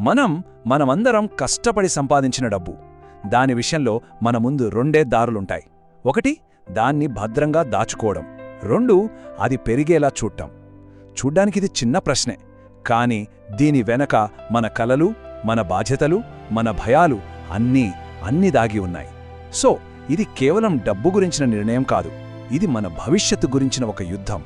మనం మనమందరం కష్టపడి సంపాదించిన డబ్బు. దాని విషయంలో మన ముందు రెండే దారులుంటాయి. ఒకటి దాన్ని భద్రంగా దాచుకోవడం. రెండు అది పెరిగేలా చూడటం చూడ్డానికిది చిన్న ప్రశ్నే. కాని దీని వెనక మన కలలు మన బాధ్యతలు మన భయాలు అన్నీ అన్నీ దాగి ఉన్నాయి. సో ఇది కేవలం డబ్బు గురించిన నిర్ణయం కాదు. ఇది మన భవిష్యత్తు గురించిన ఒక యుద్ధం.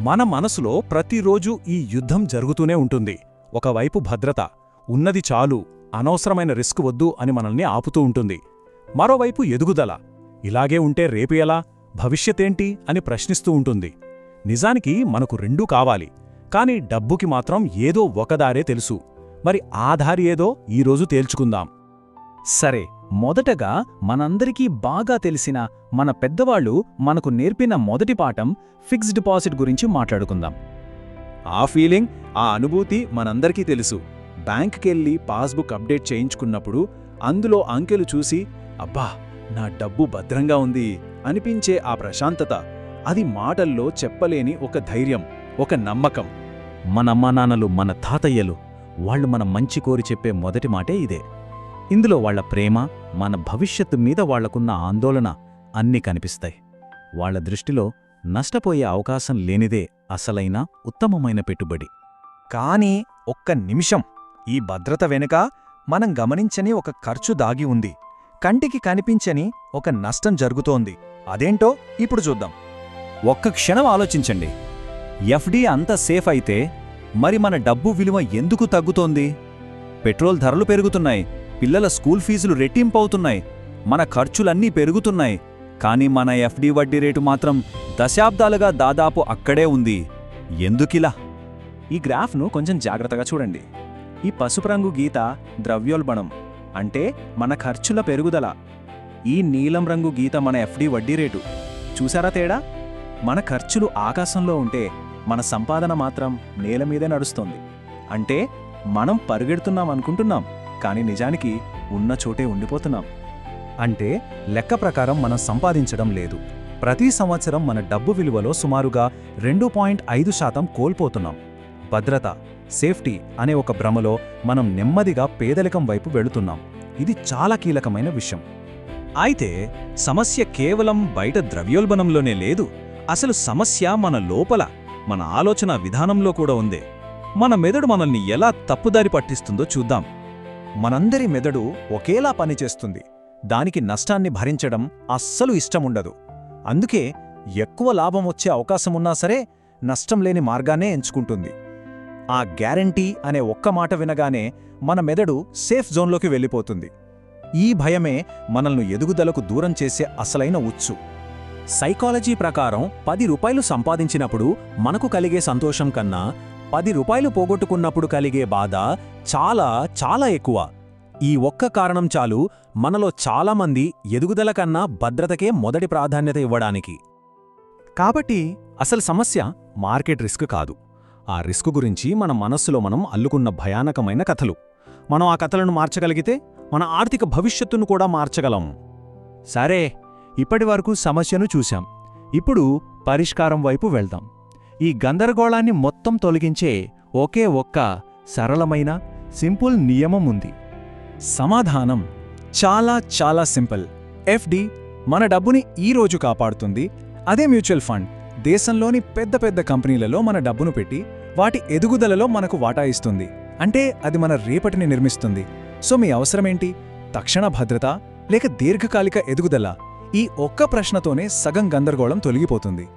మన మనసులో ప్రతిరోజు ఈ యుద్ధం జరుగుతూనే ఉంటుంది. ఒకవైపు భద్రత ఉన్నది చాలు అనవసరమైన రిస్క్ వద్దు అని మనల్ని ఆపుతూ ఉంటుంది. మరోవైపు ఎదుగుదల. ఇలాగే ఉంటే రేపు ఎలా? భవిష్యతేంటి? అని ప్రశ్నిస్తూ ఉంటుంది. నిజానికి మనకు రెండూ కావాలి. కాని డబ్బుకి మాత్రం ఏదో ఒకదారే తెలుసు. మరి ఆ దారి ఏదో ఈరోజు తేల్చుకుందాం. సరే మొదటగా మనందరికీ బాగా తెలిసిన మన పెద్దవాళ్ళు మనకు నేర్పిన మొదటి పాఠం ఫిక్స్డ్ డిపాజిట్ గురించి మాట్లాడుకుందాం. ఆ ఫీలింగ్ ఆ అనుభూతి మనందరికీ తెలుసు. బ్యాంక్కెళ్ళి పాస్బుక్ అప్డేట్ చేయించుకున్నప్పుడు అందులో అంకెలు చూసి అబ్బా నా డబ్బు భద్రంగా ఉంది అనిపించే ఆ ప్రశాంతత అది మాటల్లో చెప్పలేని ఒక ధైర్యం ఒక నమ్మకం. మన అమ్మానాన్నలు మన తాతయ్యలు వాళ్ళు మన మంచి కోరి చెప్పే మొదటి మాటే ఇదే. ఇందులో వాళ్ళ ప్రేమ మన భవిష్యత్తు మీద వాళ్ళకున్న ఆందోళన అన్నీ కనిపిస్తాయి. వాళ్ళ దృష్టిలో నష్టపోయే అవకాశం లేనిదే అసలైన ఉత్తమమైన పెట్టుబడి. కానీ ఒక్క నిమిషం. ఈ భద్రత వెనుక మనం గమనించని ఒక ఖర్చు దాగి ఉంది. కంటికి కనిపించని ఒక నష్టం జరుగుతోంది. అదేంటో ఇప్పుడు చూద్దాం. ఒక్క క్షణం ఆలోచించండి. ఎఫ్డి అంత సేఫ్ అయితే మరి మన డబ్బు విలువ ఎందుకు తగ్గుతోంది? పెట్రోల్ ధరలు పెరుగుతున్నాయి. పిల్లల స్కూల్ ఫీజులు రెట్టింపవుతున్నాయి మన ఖర్చులన్నీ పెరుగుతున్నాయి. కానీ మన ఎఫ్డి వడ్డీ రేటు మాత్రం దశాబ్దాలుగా దాదాపు అక్కడే ఉంది. ఎందుకిలా? ఈ గ్రాఫ్ను కొంచెం జాగ్రత్తగా చూడండి. ఈ పసుపు రంగు గీత ద్రవ్యోల్బణం అంటే మన ఖర్చుల పెరుగుదల. ఈ నీలం రంగు గీత మన ఎఫ్డి వడ్డీ రేటు. చూసారా తేడా? మన ఖర్చులు ఆకాశంలో ఉంటే మన సంపాదన మాత్రం నేల మీదే నడుస్తుంది. అంటే మనం పరిగెడుతున్నాం అనుకుంటున్నాం కానీ నిజానికి ఉన్న చోటే ఉండిపోతున్నాం. అంటే లెక్క ప్రకారం మనం సంపాదించడం లేదు. ప్రతి సంవత్సరం మన డబ్బు విలువలో సుమారుగా రెండు పాయింట్ ఐదు శాతం కోల్పోతున్నాం. భద్రత సేఫ్టీ అనే ఒక భ్రమలో మనం నెమ్మదిగా పేదరికం వైపు వెళుతున్నాం. ఇది చాలా కీలకమైన విషయం. అయితే సమస్య కేవలం బయట ద్రవ్యోల్బణంలోనే లేదు. అసలు సమస్య మన లోపల మన ఆలోచన విధానంలో కూడా ఉంది. మన మెదడు మనల్ని ఎలా తప్పుదారి పట్టిస్తుందో చూద్దాం. మనందరి మెదడు ఒకేలా పనిచేస్తుంది. దానికి నష్టాన్ని భరించడం అస్సలు ఇష్టముండదు. అందుకే ఎక్కువ లాభం వచ్చే అవకాశమున్నా సరే నష్టం లేని మార్గాన్నే ఎంచుకుంటుంది. ఆ గ్యారంటీ అనే ఒక్క మాట వినగానే మన మెదడు సేఫ్ జోన్లోకి వెళ్ళిపోతుంది. ఈ భయమే మనల్ని ఎదుగుదలకు దూరం చేసే అసలైన ఉచ్చు. సైకాలజీ ప్రకారం పది రూపాయలు సంపాదించినప్పుడు మనకు కలిగే సంతోషం కన్నా పది రూపాయలు పోగొట్టుకున్నప్పుడు కలిగే బాధ చాలా చాలా ఎక్కువ. ఈ ఒక్క కారణం చాలు మనలో చాలామంది ఎదుగుదల కన్నా భద్రతకే మొదటి ప్రాధాన్యత ఇవ్వడానికి. కాబట్టి అసలు సమస్య మార్కెట్ రిస్క్ కాదు. ఆ రిస్క్ గురించి మన మనస్సులో మనం అల్లుకున్న భయానకమైన కథలు. మనం ఆ కథలను మార్చగలిగితే మన ఆర్థిక భవిష్యత్తును కూడా మార్చగలం. సరే ఇప్పటివరకు సమస్యను చూశాం. ఇప్పుడు పరిష్కారం వైపు వెళ్దాం. ఈ గందరగోళాన్ని మొత్తం తొలగించే ఒకే ఒక్క సరళమైన సింపుల్ నియమం ఉంది. సమాధానం చాలా చాలా సింపుల్. ఎఫ్డి మన డబ్బుని ఈ రోజు కాపాడుతుంది. అదే మ్యూచువల్ ఫండ్ దేశంలోని పెద్ద పెద్ద కంపెనీలలో మన డబ్బును పెట్టి వాటి ఎదుగుదలలో మనకు వాటా ఇస్తుంది. అంటే అది మన రేపటిని నిర్మిస్తుంది. సో మీ అవసరమేంటి? తక్షణ భద్రత లేక దీర్ఘకాలిక ఎదుగుదల? ఈ ఒక్క ప్రశ్నతోనే సగం గందరగోళం తొలగిపోతుంది.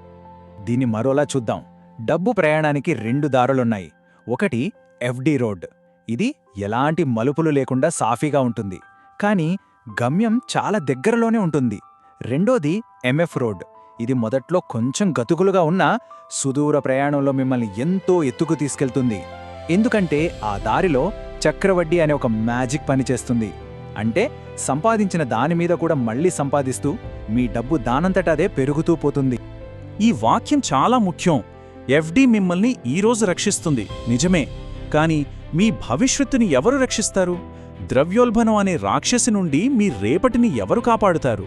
దీన్ని మరోలా చూద్దాం. డబ్బు ప్రయాణానికి రెండు దారులున్నాయి. ఒకటి ఎఫ్డి రోడ్. ఇది ఎలాంటి మలుపులు లేకుండా సాఫీగా ఉంటుంది. కానీ గమ్యం చాలా దగ్గరలోనే ఉంటుంది. రెండోది ఎంఎఫ్ రోడ్. ఇది మొదట్లో కొంచెం గతుకులుగా ఉన్నా సుదూర ప్రయాణంలో మిమ్మల్ని ఎంతో ఎత్తుకు తీసుకెళ్తుంది. ఎందుకంటే ఆ దారిలో చక్రవడ్డీ అనే ఒక మ్యాజిక్ పనిచేస్తుంది అంటే సంపాదించిన దాని మీద కూడా మళ్ళీ సంపాదిస్తూ మీ డబ్బు దానంతట అదే పెరుగుతూ పోతుంది. ఈ వాక్యం చాలా ముఖ్యం. ఎఫ్డి మిమ్మల్ని ఈరోజు రక్షిస్తుంది. నిజమే. కాని మీ భవిష్యత్తుని ఎవరు రక్షిస్తారు? ద్రవ్యోల్బణం అనే రాక్షసి నుండి మీ రేపటిని ఎవరు కాపాడుతారు?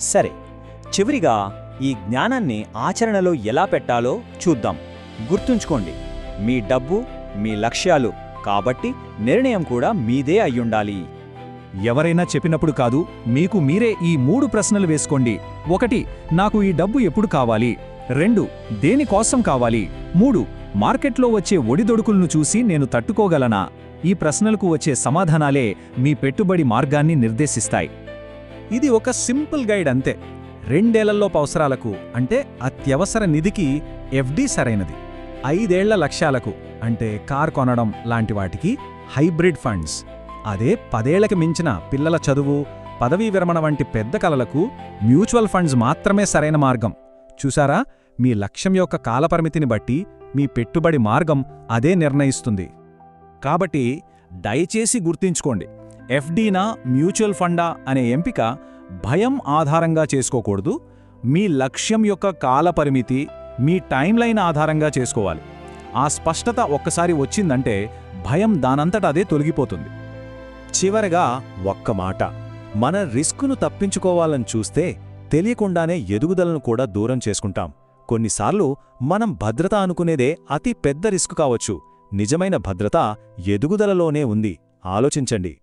సరే. చివరిగా ఈ జ్ఞానాన్ని ఆచరణలో ఎలా పెట్టాలో చూద్దాం. గుర్తుంచుకోండి మీ డబ్బు మీ లక్ష్యాలు కాబట్టి నిర్ణయం కూడా మీదే అయ్యుండాలి. ఎవరైనా చెప్పినప్పుడు కాదు మీకు మీరే ఈ మూడు ప్రశ్నలు వేసుకోండి. ఒకటి నాకు ఈ డబ్బు ఎప్పుడు కావాలి? రెండు దేనికోసం కావాలి? మూడు మార్కెట్లో వచ్చే ఒడిదొడుకులను చూసి నేను తట్టుకోగలనా? ఈ ప్రశ్నలకు వచ్చే సమాధానాలే మీ పెట్టుబడి మార్గాన్ని నిర్దేశిస్తాయి. ఇది ఒక సింపుల్ గైడ్ అంతే. రెండేళ్ళలోపు అవసరాలకు అంటే అత్యవసర నిధికి ఎఫ్డి సరైనది. ఐదేళ్ళ లక్ష్యాలకు అంటే కార్ కొనడం లాంటి వాటికి హైబ్రిడ్ ఫండ్స్. అదే పదేళ్ళకి మించిన పిల్లల చదువు పదవీ విరమణ వంటి పెద్ద కలలకు మ్యూచువల్ ఫండ్స్ మాత్రమే సరైన మార్గం. చూసారా మీ లక్ష్యం యొక్క కాలపరిమితిని బట్టి మీ పెట్టుబడి మార్గం అదే నిర్ణయిస్తుంది. కాబట్టి దయచేసి గుర్తుంచుకోండి ఎఫ్డీనా మ్యూచువల్ ఫండా అనే ఎంపిక భయం ఆధారంగా చేసుకోకూడదు. మీ లక్ష్యం యొక్క కాలపరిమితి మీ టైంలైన్ ఆధారంగా చేసుకోవాలి. ఆ స్పష్టత ఒక్కసారి వచ్చిందంటే భయం దానంతట అదే తొలగిపోతుంది. చివరగా ఒక్క మాట. మన రిస్కును తప్పించుకోవాలని చూస్తే తెలియకుండానే ఎదుగుదలను కూడా దూరం చేసుకుంటాం. కొన్నిసార్లు మనం భద్రత అనుకునేదే అతి పెద్ద రిస్క్ కావచ్చు. నిజమైన భద్రత ఎదుగుదలలోనే ఉంది. ఆలోచించండి.